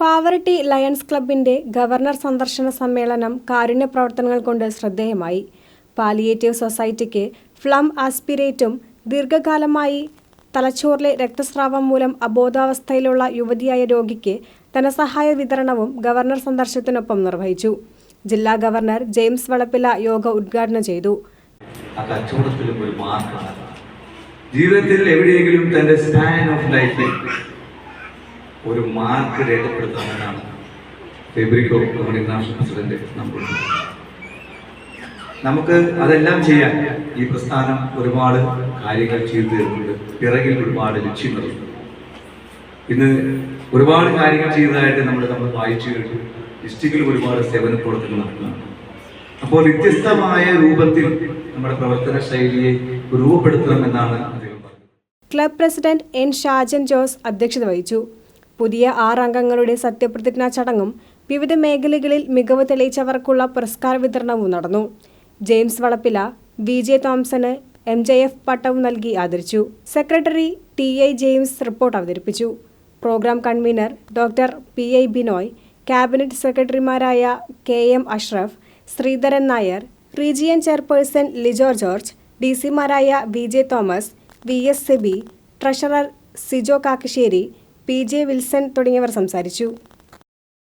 Pavaratti lions ക്ലബിന്റെ governor സന്ദർശന സമ്മേളനം കാരുണ്യ പ്രവർത്തനങ്ങൾ കൊണ്ട് ശ്രദ്ധേയമായി. പാലിയേറ്റീവ് സൊസൈറ്റിക്ക് ഫ്ലം ആസ്പിരേറ്റും ദീർഘകാലമായി തലച്ചോറിലെ രക്തസ്രാവം മൂലം അബോധാവസ്ഥയിലുള്ള യുവതിയായ രോഗിക്ക് ധനസഹായ വിതരണവും ഗവർണർ സന്ദർശനത്തിനൊപ്പം നിർവഹിച്ചു. ജില്ലാ ഗവർണർ ജെയിംസ് വളപ്പില യോഗ ഉദ്ഘാടനം ചെയ്തു. ജീവിതത്തിൽ എവിടെയെങ്കിലും തന്റെ സ്പാൻ ഓഫ് ലൈഫിൽ ഒരു മാർക്ക് രേഖപ്പെടുത്താമെന്നാണ് ഫെബ്രിക്കോ നമ്മുടെ ഇന്റർനാഷണൽ പ്രസിഡന്റ് നമുക്ക് നമുക്ക് അതെല്ലാം ചെയ്യാൻ ഈ പ്രസ്ഥാനം ഒരുപാട് കാര്യങ്ങൾ ചെയ്തു തരുന്നുണ്ട്. പിറകിൽ ഒരുപാട് ലക്ഷ്യങ്ങളുണ്ട്. ഇന്ന് ഒരുപാട് കാര്യങ്ങൾ ചെയ്തതായിട്ട് നമ്മൾ നമ്മൾ വായിച്ചു കഴിഞ്ഞു ഡിസ്ട്രിക്റ്റിൽ ഒരുപാട് സേവന പ്രവർത്തനങ്ങൾ നടത്തുന്നുണ്ട് അപ്പോൾ വ്യത്യസ്തമായ രൂപത്തിൽ നമ്മുടെ പ്രവർത്തന ശൈലിയെ രൂപപ്പെടുത്തണമെന്നാണ് അദ്ദേഹം പറഞ്ഞത്. Club president N Shajan Jose അധ്യക്ഷത വഹിച്ചു. പുതിയ ആറംഗങ്ങളുടെ സത്യപ്രതിജ്ഞാ ചടങ്ങും വിവിധ മേഖലകളിൽ മികവ് തെളിയിച്ചവർക്കുള്ള പുരസ്കാര വിതരണവും നടന്നു. ജെയിംസ് വളപ്പില വി ജെ തോംസന് എം ജെ എഫ് പട്ടവും നൽകി ആദരിച്ചു. Secretary T I James report അവതരിപ്പിച്ചു. Programme convener doctor P I Binoy cabinet സെക്രട്ടറിമാരായ K M Ashraf Sreedharan Nair region chairperson Lijo George D സിമാരായ V J Thomas V S Seby treasurer Sijo Kakkassery P J Wilson തുടങ്ങിയവർ സംസാരിച്ചു